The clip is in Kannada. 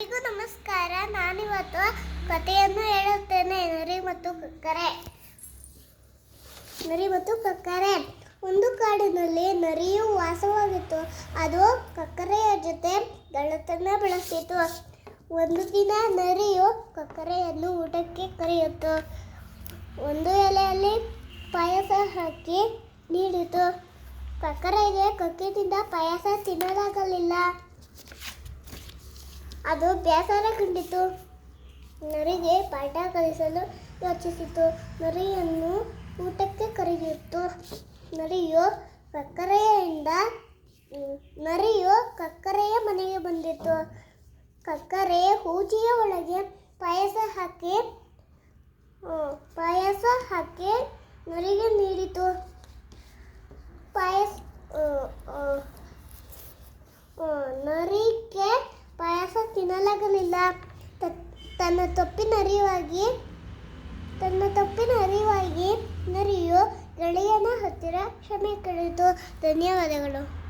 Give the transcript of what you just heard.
ಎಲ್ರಿಗೂ ನಮಸ್ಕಾರ. ನಾನಿವತ್ತು ಕಥೆಯನ್ನು ಹೇಳುತ್ತೇನೆ. ನರಿ ಮತ್ತು ಕಕ್ಕರೆ. ನರಿ ಮತ್ತು ಕಕ್ಕರೆ. ಒಂದು ಕಾಡಿನಲ್ಲಿ ನರಿಯು ವಾಸವಾಗಿತ್ತು. ಅದು ಕಕ್ಕರೆಯ ಜೊತೆ ಗೆಳತನ ಬೆಳೆಸಿತು. ಒಂದು ದಿನ ನರಿಯು ಕಕ್ಕರೆಯನ್ನು ಊಟಕ್ಕೆ ಕರೆಯಿತು ಒಂದು ಎಲೆಯಲ್ಲಿ ಪಾಯಸ ಹಾಕಿ ನೀಡಿತು. ಕಕ್ಕರೆಗೆ ಕಕ್ಕಿನಿಂದ ಪಾಯಸ ತಿನ್ನಲಾಗಲಿಲ್ಲ. ಅದು ಬೇಸರ ಕಂಡಿತು. ನರಿಗೆ ಪಾಠ ಕಲಿಸಲು ಯೋಚಿಸಿತು. ನರಿಯನ್ನು ಊಟಕ್ಕೆ ಕರೆಯಿತು ನರಿಯು ಕಕ್ಕರೆಯಿಂದ, ನರಿಯು ಕಕ್ಕರೆಯ ಮನೆಗೆ ಬಂದಿತು. ಕಕ್ಕರೆ ಹೂಜಿಯ ಒಳಗೆ ಪಾಯಸ ಹಾಕಿ ಪಾಯಸ ಹಾಕಿ ನರಿಗೆ ನೀಡಿತು. ಪಾಯಸ ಆ, ಆ, ಆ, ನರಿಗೆ ಪಾಯಸ ತ- ತನ್ನ ತಪ್ಪಿನ ಅರಿವಾಗಿ ತನ್ನ ತಪ್ಪಿನ ಅರಿವಾಗಿ ನರಿಯು ಗೆಳೆಯನ ಹತ್ತಿರ ಕ್ಷಮೆ ಕೇಳಿತು ಧನ್ಯವಾದಗಳು.